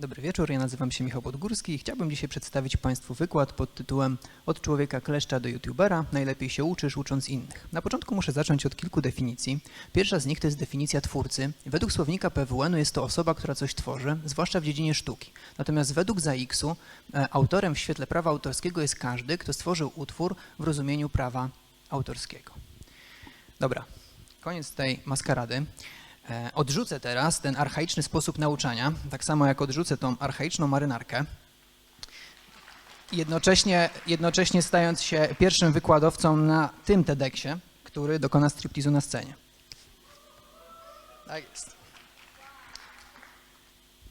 Dobry wieczór, ja nazywam się Michał Podgórski i chciałbym dzisiaj przedstawić Państwu wykład pod tytułem Od człowieka kleszcza do youtubera, najlepiej się uczysz ucząc innych. Na początku muszę zacząć od kilku definicji. Pierwsza z nich to jest definicja twórcy. Według słownika PWN-u jest to osoba, która coś tworzy, zwłaszcza w dziedzinie sztuki. Natomiast według ZAX-u e, autorem w świetle prawa autorskiego jest każdy, kto stworzył utwór w rozumieniu prawa autorskiego. Dobra, koniec tej maskarady. E, Odrzucę teraz ten archaiczny sposób nauczania, tak samo jak odrzucę tą archaiczną marynarkę. Jednocześnie, jednocześnie stając się pierwszym wykładowcą na tym TEDxie, który dokona striptizu na scenie. Tak jest.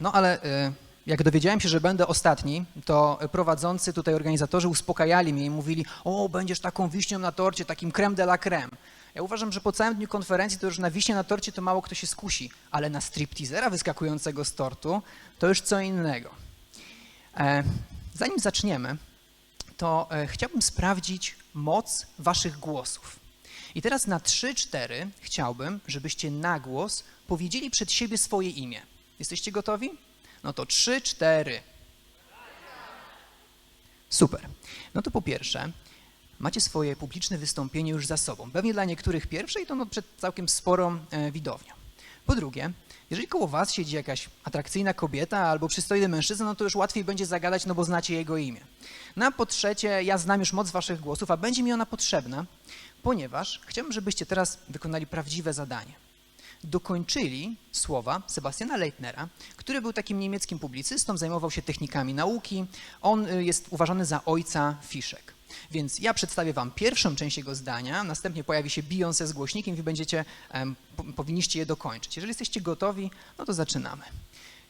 No ale y, jak dowiedziałem się, że będę ostatni, to prowadzący tutaj organizatorzy uspokajali mnie i mówili: O, będziesz taką wiśnią na torcie, takim creme de la creme. Ja uważam, że po całym dniu konferencji to już na wiśnie na torcie to mało kto się skusi, ale na stripteasera wyskakującego z tortu to już co innego. E, zanim zaczniemy, to e, chciałbym sprawdzić moc waszych głosów. I teraz na 3-4 chciałbym, żebyście na głos powiedzieli przed siebie swoje imię. Jesteście gotowi? No to 3-4. Super. No to po pierwsze, macie swoje publiczne wystąpienie już za sobą. Pewnie dla niektórych pierwsze i to no przed całkiem sporą e, widownią. Po drugie, jeżeli koło was siedzi jakaś atrakcyjna kobieta albo przystojny mężczyzna, no to już łatwiej będzie zagadać, no bo znacie jego imię. No a po trzecie, ja znam już moc waszych głosów, a będzie mi ona potrzebna, ponieważ chciałbym, żebyście teraz wykonali prawdziwe zadanie. Dokończyli słowa Sebastiana Leitnera, który był takim niemieckim publicystą, zajmował się technikami nauki. On y, jest uważany za ojca fiszek. Więc ja przedstawię wam pierwszą część jego zdania, następnie pojawi się Beyoncé z głośnikiem i będziecie, powinniście je dokończyć. Jeżeli jesteście gotowi, no to zaczynamy.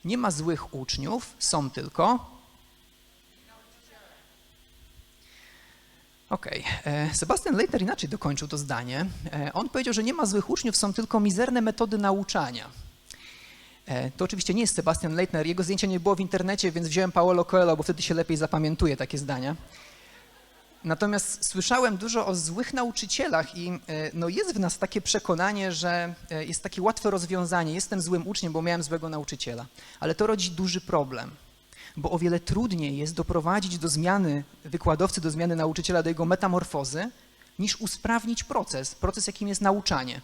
Nie ma złych uczniów, są tylko... Okej, e, Sebastian Leitner inaczej dokończył to zdanie. E, On powiedział, że nie ma złych uczniów, są tylko mizerne metody nauczania. E, To oczywiście nie jest Sebastian Leitner, jego zdjęcia nie było w internecie, więc wziąłem Paolo Coelho, bo wtedy się lepiej zapamiętuje takie zdania. Natomiast słyszałem dużo o złych nauczycielach i e, no jest w nas takie przekonanie, że e, jest takie łatwe rozwiązanie. Jestem złym uczniem, bo miałem złego nauczyciela. Ale to rodzi duży problem, bo o wiele trudniej jest doprowadzić do zmiany wykładowcy, do zmiany nauczyciela, do jego metamorfozy, niż usprawnić proces, proces jakim jest nauczanie.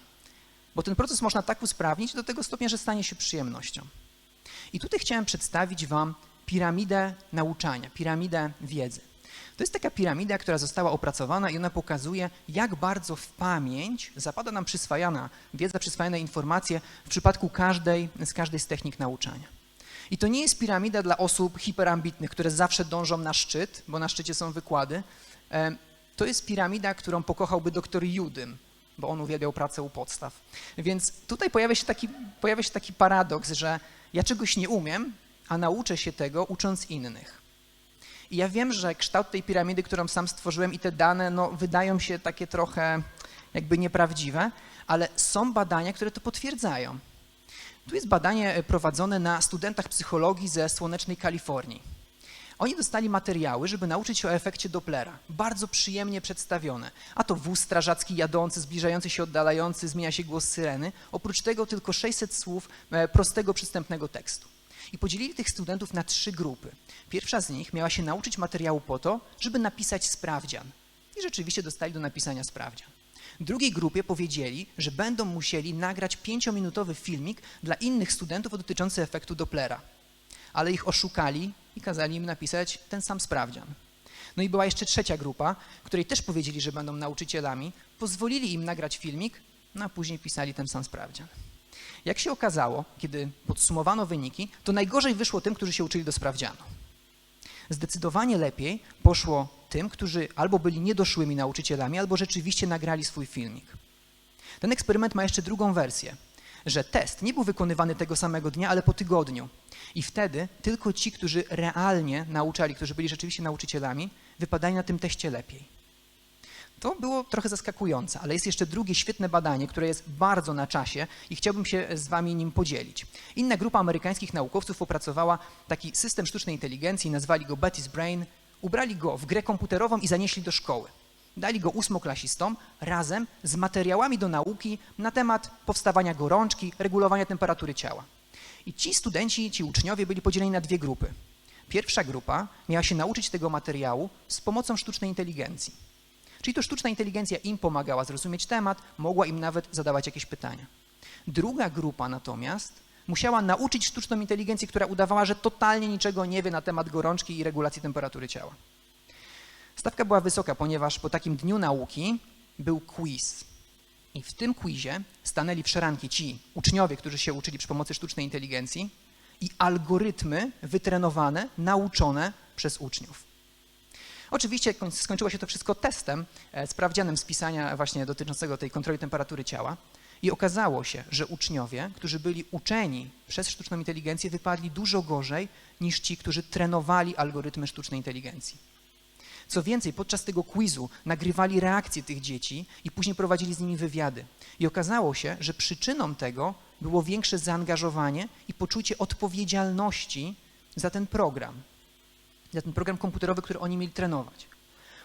Bo ten proces można tak usprawnić do tego stopnia, że stanie się przyjemnością. I tutaj chciałem przedstawić Wam piramidę nauczania, piramidę wiedzy. To jest taka piramida, która została opracowana i ona pokazuje, jak bardzo w pamięć zapada nam przyswajana wiedza, przyswajane informacje w przypadku każdej z każdej z technik nauczania. I to nie jest piramida dla osób hiperambitnych, które zawsze dążą na szczyt, bo na szczycie są wykłady. To jest piramida, którą pokochałby doktor Judym, bo on uwielbiał pracę u podstaw. Więc tutaj pojawia się taki, pojawia się taki paradoks, że ja czegoś nie umiem, a nauczę się tego ucząc innych. I ja wiem, że kształt tej piramidy, którą sam stworzyłem i te dane, no, wydają się takie trochę jakby nieprawdziwe, ale są badania, które to potwierdzają. Tu jest badanie e, prowadzone na studentach psychologii ze słonecznej Kalifornii. Oni dostali materiały, żeby nauczyć się o efekcie Dopplera. Bardzo przyjemnie przedstawione. A to wóz strażacki jadący, zbliżający się, oddalający, zmienia się głos syreny. Oprócz tego tylko 600 słów e, prostego, przystępnego tekstu. I podzielili tych studentów na trzy grupy. Pierwsza z nich miała się nauczyć materiału po to, żeby napisać sprawdzian. I rzeczywiście dostali do napisania sprawdzian. Drugiej grupie powiedzieli, że będą musieli nagrać pięciominutowy filmik dla innych studentów dotyczący efektu Dopplera. Ale ich oszukali i kazali im napisać ten sam sprawdzian. No i była jeszcze trzecia grupa, której też powiedzieli, że będą nauczycielami, pozwolili im nagrać filmik, no a później pisali ten sam sprawdzian. Jak się okazało, kiedy podsumowano wyniki, to najgorzej wyszło tym, którzy się uczyli do sprawdzianu. Zdecydowanie lepiej poszło tym, którzy albo byli niedoszłymi nauczycielami, albo rzeczywiście nagrali swój filmik. Ten eksperyment ma jeszcze drugą wersję, że test nie był wykonywany tego samego dnia, ale po tygodniu. I wtedy tylko ci, którzy realnie nauczali, którzy byli rzeczywiście nauczycielami, wypadali na tym teście lepiej. To było trochę zaskakujące, ale jest jeszcze drugie świetne badanie, które jest bardzo na czasie i chciałbym się z wami nim podzielić. Inna grupa amerykańskich naukowców opracowała taki system sztucznej inteligencji, nazwali go Betty's Brain, ubrali go w grę komputerową i zanieśli do szkoły. Dali go ósmoklasistom razem z materiałami do nauki na temat powstawania gorączki, regulowania temperatury ciała. I ci studenci, ci uczniowie byli podzieleni na dwie grupy. Pierwsza grupa miała się nauczyć tego materiału z pomocą sztucznej inteligencji. Czyli to sztuczna inteligencja im pomagała zrozumieć temat, mogła im nawet zadawać jakieś pytania. Druga grupa natomiast musiała nauczyć sztuczną inteligencję, która udawała, że totalnie niczego nie wie na temat gorączki i regulacji temperatury ciała. Stawka była wysoka, ponieważ po takim dniu nauki był quiz. I w tym quizie stanęli w szranki ci uczniowie, którzy się uczyli przy pomocy sztucznej inteligencji i algorytmy wytrenowane, nauczone przez uczniów. Oczywiście koń- skończyło się to wszystko testem, e, sprawdzianem z pisania właśnie dotyczącego tej kontroli temperatury ciała i okazało się, że uczniowie, którzy byli uczeni przez sztuczną inteligencję, wypadli dużo gorzej niż ci, którzy trenowali algorytmy sztucznej inteligencji. Co więcej, podczas tego quizu nagrywali reakcje tych dzieci i później prowadzili z nimi wywiady. I okazało się, że przyczyną tego było większe zaangażowanie i poczucie odpowiedzialności za ten program, za ten program komputerowy, który oni mieli trenować.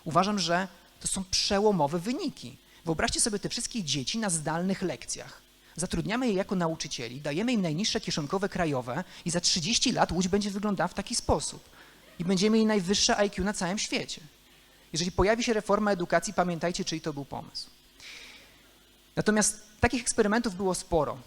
Uważam, że to są przełomowe wyniki. Wyobraźcie sobie te wszystkie dzieci na zdalnych lekcjach. Zatrudniamy je jako nauczycieli, dajemy im najniższe kieszonkowe krajowe i za 30 lat Łódź będzie wyglądała w taki sposób. I będziemy mieli najwyższe IQ na całym świecie. Jeżeli pojawi się reforma edukacji, pamiętajcie, czyj to był pomysł. Natomiast takich eksperymentów było sporo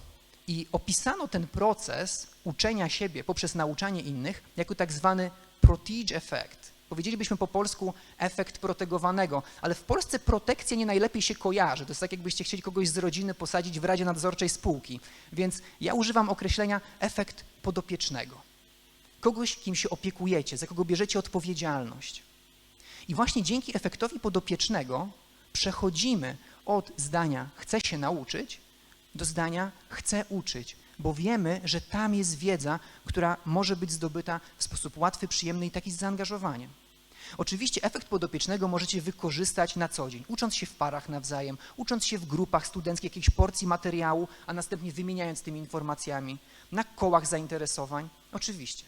i opisano ten proces uczenia siebie poprzez nauczanie innych jako tak zwany protige effect. Powiedzielibyśmy po polsku efekt protegowanego, ale w Polsce protekcja nie najlepiej się kojarzy. To jest tak, jakbyście chcieli kogoś z rodziny posadzić w Radzie Nadzorczej spółki. Więc ja używam określenia efekt podopiecznego. Kogoś, kim się opiekujecie, za kogo bierzecie odpowiedzialność. I właśnie dzięki efektowi podopiecznego przechodzimy od zdania chcę się nauczyć do zdania chcę uczyć, bo wiemy, że tam jest wiedza, która może być zdobyta w sposób łatwy, przyjemny i taki z zaangażowaniem. Oczywiście efekt podopiecznego możecie wykorzystać na co dzień, ucząc się w parach nawzajem, ucząc się w grupach studenckich jakiejś porcji materiału, a następnie wymieniając tymi informacjami, na kołach zainteresowań, oczywiście.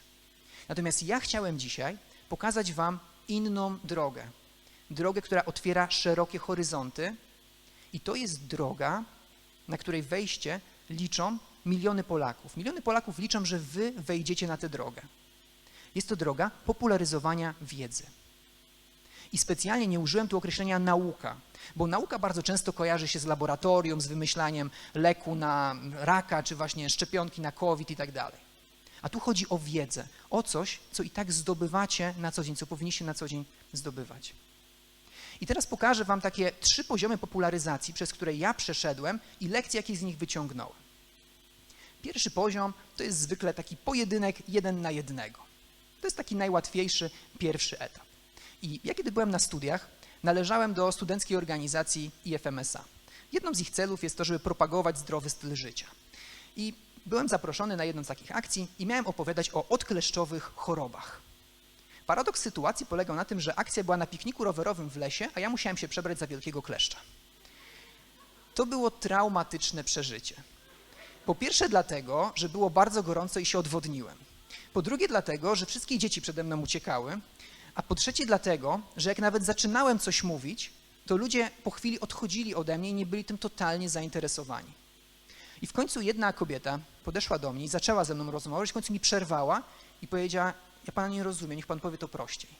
Natomiast ja chciałem dzisiaj pokazać Wam inną drogę. Drogę, która otwiera szerokie horyzonty i to jest droga, na której wejście liczą miliony Polaków. Miliony Polaków liczą, że Wy wejdziecie na tę drogę. Jest to droga popularyzowania wiedzy. I specjalnie nie użyłem tu określenia nauka, bo nauka bardzo często kojarzy się z laboratorium, z wymyślaniem leku na raka, czy właśnie szczepionki na COVID i tak dalej. A tu chodzi o wiedzę, o coś, co i tak zdobywacie na co dzień, co powinniście na co dzień zdobywać. I teraz pokażę Wam takie trzy poziomy popularyzacji, przez które ja przeszedłem i lekcje, jakie z nich wyciągnąłem. Pierwszy poziom to jest zwykle taki pojedynek jeden na jednego. To jest taki najłatwiejszy pierwszy etap. I ja kiedy byłem na studiach, należałem do studenckiej organizacji IFMSA. Jedną z ich celów jest to, żeby propagować zdrowy styl życia. I byłem zaproszony na jedną z takich akcji i miałem opowiadać o odkleszczowych chorobach. Paradoks sytuacji polegał na tym, że akcja była na pikniku rowerowym w lesie, a ja musiałem się przebrać za wielkiego kleszcza. To było traumatyczne przeżycie. Po pierwsze dlatego, że było bardzo gorąco i się odwodniłem. Po drugie dlatego, że wszystkie dzieci przede mną uciekały, a po trzecie dlatego, że jak nawet zaczynałem coś mówić, to ludzie po chwili odchodzili ode mnie i nie byli tym totalnie zainteresowani. I w końcu jedna kobieta podeszła do mnie i zaczęła ze mną rozmawiać, w końcu mi przerwała i powiedziała, ja pana nie rozumiem, niech pan powie to prościej.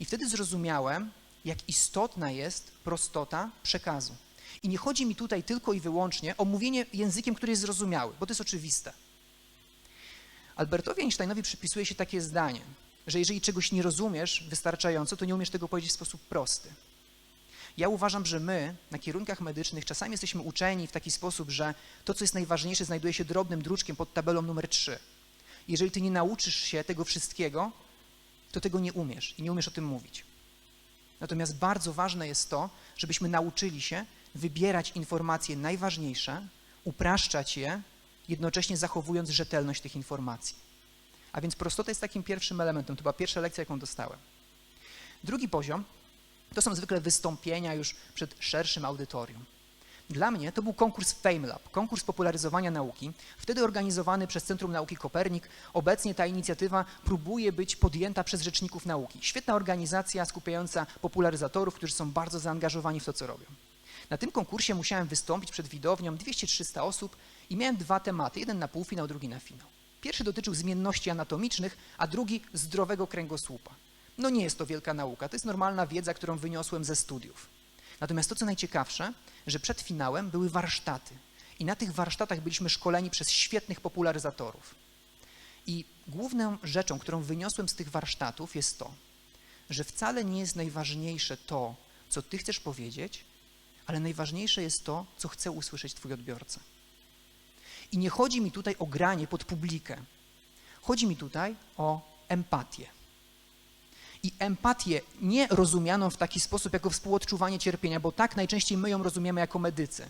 I wtedy zrozumiałem, jak istotna jest prostota przekazu. I nie chodzi mi tutaj tylko i wyłącznie o mówienie językiem, który jest zrozumiały, bo to jest oczywiste. Albertowi Einsteinowi przypisuje się takie zdanie, że jeżeli czegoś nie rozumiesz wystarczająco, to nie umiesz tego powiedzieć w sposób prosty. Ja uważam, że my na kierunkach medycznych czasami jesteśmy uczeni w taki sposób, że to, co jest najważniejsze, znajduje się drobnym druczkiem pod tabelą numer 3. Jeżeli ty nie nauczysz się tego wszystkiego, to tego nie umiesz i nie umiesz o tym mówić. Natomiast bardzo ważne jest to, żebyśmy nauczyli się wybierać informacje najważniejsze, upraszczać je, jednocześnie zachowując rzetelność tych informacji. A więc prostota jest takim pierwszym elementem. To była pierwsza lekcja, jaką dostałem. Drugi poziom to są zwykle wystąpienia już przed szerszym audytorium. Dla mnie to był konkurs FameLab, konkurs popularyzowania nauki, wtedy organizowany przez Centrum Nauki Kopernik. Obecnie ta inicjatywa próbuje być podjęta przez rzeczników nauki. Świetna organizacja skupiająca popularyzatorów, którzy są bardzo zaangażowani w to, co robią. Na tym konkursie musiałem wystąpić przed widownią 200-300 osób I miałem dwa tematy, jeden na półfinał, drugi na finał. Pierwszy dotyczył zmienności anatomicznych, a drugi zdrowego kręgosłupa. No nie jest to wielka nauka, to jest normalna wiedza, którą wyniosłem ze studiów. Natomiast to, co najciekawsze, że przed finałem były warsztaty. I na tych warsztatach byliśmy szkoleni przez świetnych popularyzatorów. I główną rzeczą, którą wyniosłem z tych warsztatów jest to, że wcale nie jest najważniejsze to, co ty chcesz powiedzieć, ale najważniejsze jest to, co chce usłyszeć twój odbiorca. I nie chodzi mi tutaj o granie pod publikę. Chodzi mi tutaj o empatię. I empatię nie rozumianą w taki sposób jako współodczuwanie cierpienia, bo tak najczęściej my ją rozumiemy jako medycy.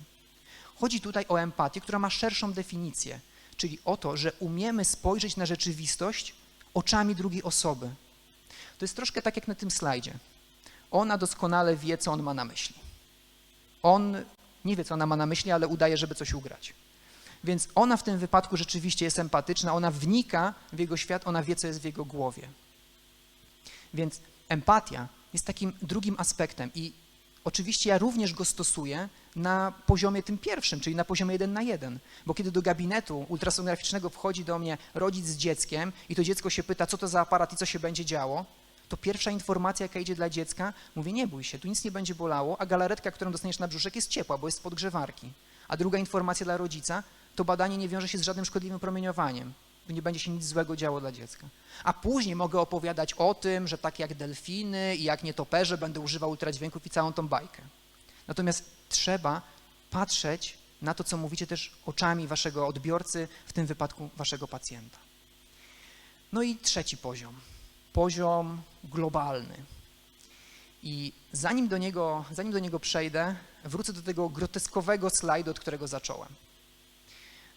Chodzi tutaj o empatię, która ma szerszą definicję, czyli o to, że umiemy spojrzeć na rzeczywistość oczami drugiej osoby. To jest troszkę tak jak na tym slajdzie. Ona doskonale wie, co on ma na myśli. On nie wie, co ona ma na myśli, ale udaje, żeby coś ugrać. Więc ona w tym wypadku rzeczywiście jest empatyczna, ona wnika w jego świat, ona wie, co jest w jego głowie. Więc empatia jest takim drugim aspektem i oczywiście ja również go stosuję na poziomie tym pierwszym, czyli na poziomie jeden na jeden, bo kiedy do gabinetu ultrasonograficznego wchodzi do mnie rodzic z dzieckiem i to dziecko się pyta, co to za aparat i co się będzie działo, to pierwsza informacja, jaka idzie dla dziecka, mówię, nie bój się, tu nic nie będzie bolało, a galaretka, którą dostaniesz na brzuszek jest ciepła, bo jest z podgrzewarki. A druga informacja dla rodzica, to badanie nie wiąże się z żadnym szkodliwym promieniowaniem, nie będzie się nic złego działo dla dziecka. A później mogę opowiadać o tym, że tak jak delfiny i jak nietoperze będę używał ultradźwięków i całą tą bajkę. Natomiast trzeba patrzeć na to, co mówicie też oczami waszego odbiorcy, w tym wypadku waszego pacjenta. No i trzeci poziom, poziom globalny. I zanim do niego, zanim do niego przejdę, wrócę do tego groteskowego slajdu, od którego zacząłem.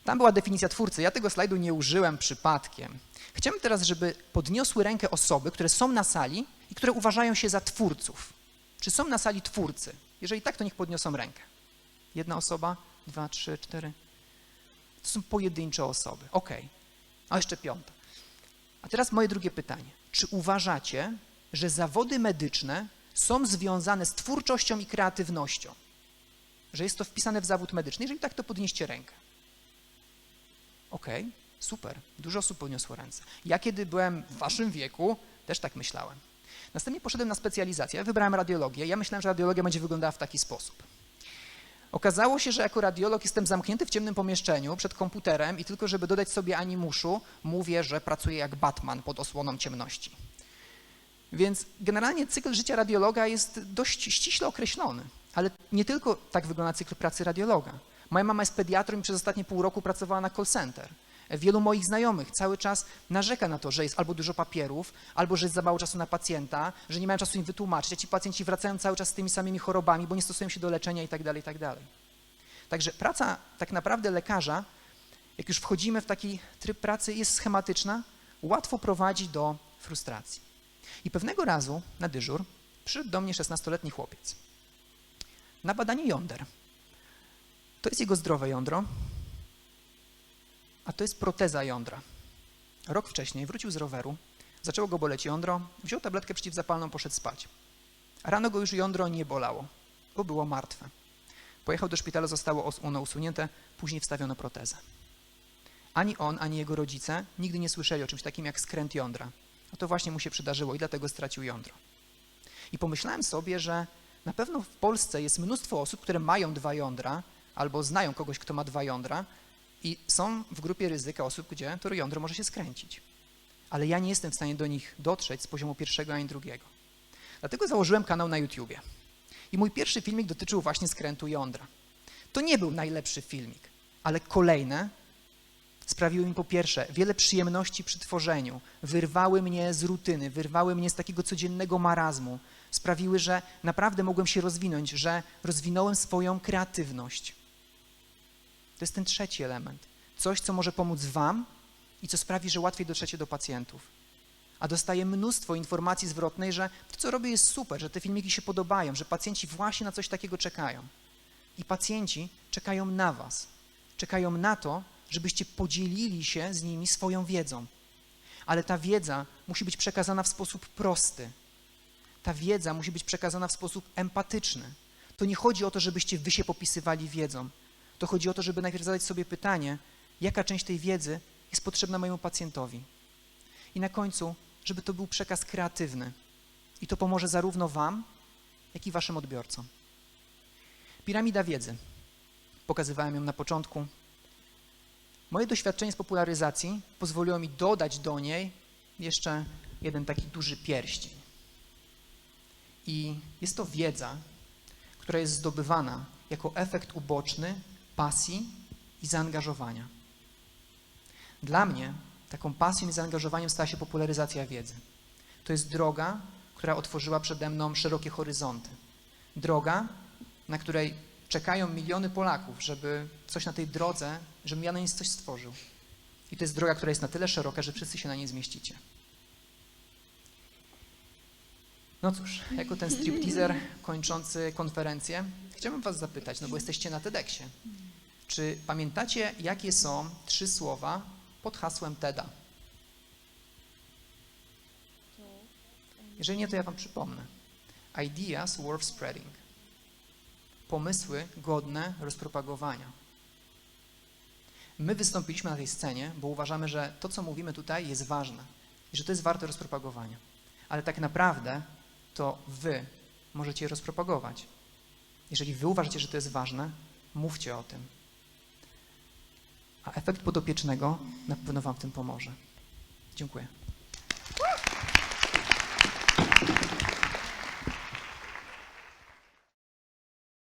Tam była definicja twórcy. Ja tego slajdu nie użyłem przypadkiem. Chciałbym teraz, żeby podniosły rękę osoby, które są na sali i które uważają się za twórców. Czy są na sali twórcy? Jeżeli tak, to niech podniosą rękę. Jedna osoba, dwa, trzy, cztery. To są pojedyncze osoby. Ok. A jeszcze piąta. A teraz moje drugie pytanie. Czy uważacie, że zawody medyczne są związane z twórczością i kreatywnością? Że jest to wpisane w zawód medyczny? Jeżeli tak, to podnieście rękę. Okej, okay, super. Dużo osób podniosło ręce. Ja kiedy byłem w waszym wieku, też tak myślałem. Następnie poszedłem na specjalizację. Ja wybrałem radiologię. Ja myślałem, że radiologia będzie wyglądała w taki sposób. Okazało się, że jako radiolog jestem zamknięty w ciemnym pomieszczeniu przed komputerem i tylko żeby dodać sobie animuszu, mówię, że pracuję jak Batman pod osłoną ciemności. Więc generalnie cykl życia radiologa jest dość ściśle określony, ale nie tylko tak wygląda cykl pracy radiologa. Moja mama jest pediatrą i przez ostatnie pół roku pracowała na call center. Wielu moich znajomych cały czas narzeka na to, że jest albo dużo papierów, albo że jest za mało czasu na pacjenta, że nie mają czasu im wytłumaczyć, a ci pacjenci wracają cały czas z tymi samymi chorobami, bo nie stosują się do leczenia itd., tak itd. Tak Także praca tak naprawdę lekarza, jak już wchodzimy w taki tryb pracy, jest schematyczna, łatwo prowadzi do frustracji. I pewnego razu na dyżur przyszedł do mnie 16-letni chłopiec na badanie jąder. To jest jego zdrowe jądro, a to jest proteza jądra. Rok wcześniej wrócił z roweru, zaczęło go boleć jądro, wziął tabletkę przeciwzapalną, poszedł spać. Rano go już jądro nie bolało, bo było martwe. Pojechał do szpitala, zostało ono usunięte, później wstawiono protezę. Ani on, ani jego rodzice nigdy nie słyszeli o czymś takim jak skręt jądra. A to właśnie mu się przydarzyło i dlatego stracił jądro. I pomyślałem sobie, że na pewno w Polsce jest mnóstwo osób, które mają dwa jądra, albo znają kogoś, kto ma dwa jądra i są w grupie ryzyka osób, gdzie to jądro może się skręcić. Ale ja nie jestem w stanie do nich dotrzeć z poziomu pierwszego ani drugiego. Dlatego założyłem kanał na YouTubie. I mój pierwszy filmik dotyczył właśnie skrętu jądra. To nie był najlepszy filmik, ale kolejne sprawiły mi po pierwsze wiele przyjemności przy tworzeniu, wyrwały mnie z rutyny, wyrwały mnie z takiego codziennego marazmu, sprawiły, że naprawdę mogłem się rozwinąć, że rozwinąłem swoją kreatywność. To jest ten trzeci element. Coś, co może pomóc Wam i co sprawi, że łatwiej dotrzecie do pacjentów. A dostaję mnóstwo informacji zwrotnej, że to, co robię, jest super, że te filmiki się podobają, że pacjenci właśnie na coś takiego czekają. I pacjenci czekają na Was. Czekają na to, żebyście podzielili się z nimi swoją wiedzą. Ale ta wiedza musi być przekazana w sposób prosty. Ta wiedza musi być przekazana w sposób empatyczny. To nie chodzi o to, żebyście wy się popisywali wiedzą. To chodzi o to, żeby najpierw zadać sobie pytanie, jaka część tej wiedzy jest potrzebna mojemu pacjentowi. I na końcu, żeby to był przekaz kreatywny. I to pomoże zarówno Wam, jak i Waszym odbiorcom. Piramida wiedzy. Pokazywałem ją na początku. Moje doświadczenie z popularyzacji pozwoliło mi dodać do niej jeszcze jeden taki duży pierścień. I jest to wiedza, która jest zdobywana jako efekt uboczny pasji i zaangażowania. Dla mnie taką pasją i zaangażowaniem stała się popularyzacja wiedzy. To jest droga, która otworzyła przede mną szerokie horyzonty. Droga, na której czekają miliony Polaków, żeby coś na tej drodze, żebym ja na niej coś stworzył. I to jest droga, która jest na tyle szeroka, że wszyscy się na niej zmieścicie. No cóż, jako ten stripteaser kończący konferencję, chciałbym was zapytać, no bo jesteście na TEDxie. Czy pamiętacie, jakie są trzy słowa pod hasłem TEDa? Jeżeli nie, to ja wam przypomnę. Ideas worth spreading. Pomysły godne rozpropagowania. My wystąpiliśmy na tej scenie, bo uważamy, że to, co mówimy tutaj, jest ważne i że to jest warte rozpropagowania. Ale tak naprawdę to wy możecie je rozpropagować. Jeżeli wy uważacie, że to jest ważne, mówcie o tym. A efekt podopiecznego na pewno wam w tym pomoże. Dziękuję.